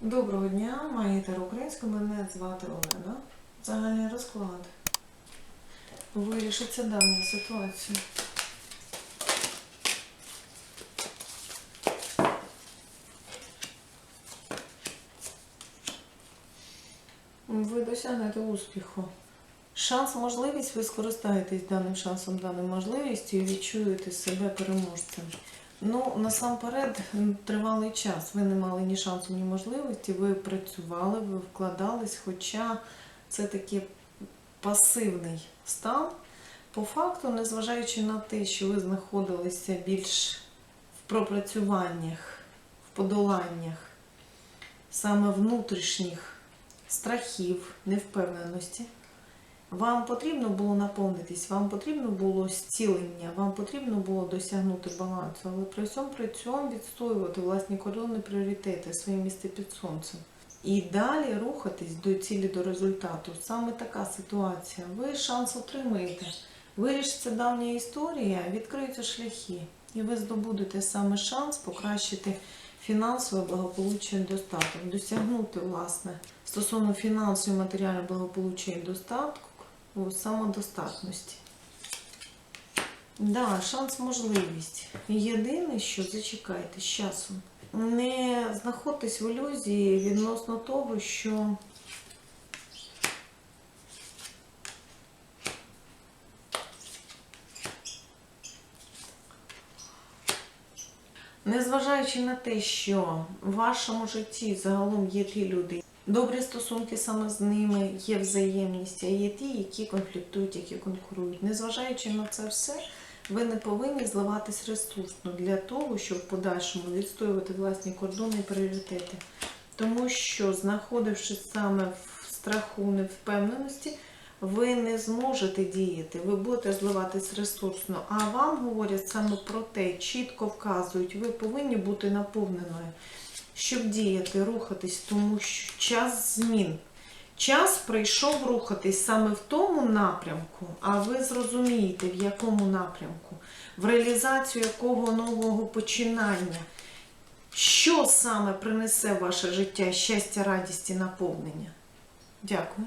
Доброго дня, маєте українську, мене звати Олена. Загальний розклад. Вирішиться дана ситуація. Ви досягнете успіху. Шанс, можливість, ви скористаєтесь даним шансом, даною можливістю і відчуєте себе переможцем. Ну, насамперед, тривалий час. Ви не мали ні шансу, ні можливості. Ви працювали, ви вкладались, хоча це такий пасивний стан. По факту, незважаючи на те, що ви знаходилися більш в пропрацюваннях, в подоланнях саме внутрішніх страхів, невпевненості. Вам потрібно було наповнитись, вам потрібно було зцілення, вам потрібно було досягнути балансу, але при всьому при цьому відстоювати власні кордони, пріоритети, своє місце під сонцем. І далі рухатись до цілі, до результату. Саме така ситуація. Ви шанс отримаєте. Вирішиться давня історія, відкриються шляхи, і ви здобудете саме шанс покращити фінансове благополуччя і достаток, досягнути, власне, стосовно фінансового матеріального благополуччя і достатку, у самодостатності. Да, шанс, можливість. Єдине, що зачекайте з часом. Не знаходьтесь в ілюзії відносно того, що Незважаючи на те, що в вашому житті загалом є ті люди, добрі стосунки саме з ними, є взаємність, а є ті, які конфліктують, які конкурують. Незважаючи на це все, ви не повинні зливатись ресурсно для того, щоб в подальшому відстоювати власні кордони і пріоритети. Тому що, знаходившись саме в страху, невпевненості, ви не зможете діяти, ви будете зливатись ресурсно. А вам говорять саме про те, чітко вказують, ви повинні бути наповненою, щоб діяти, рухатись, тому що час змін. Час прийшов рухатись саме в тому напрямку, а ви зрозумієте, в якому напрямку, в реалізацію якого нового починання, що саме принесе в ваше життя щастя, радість і наповнення. Дякую.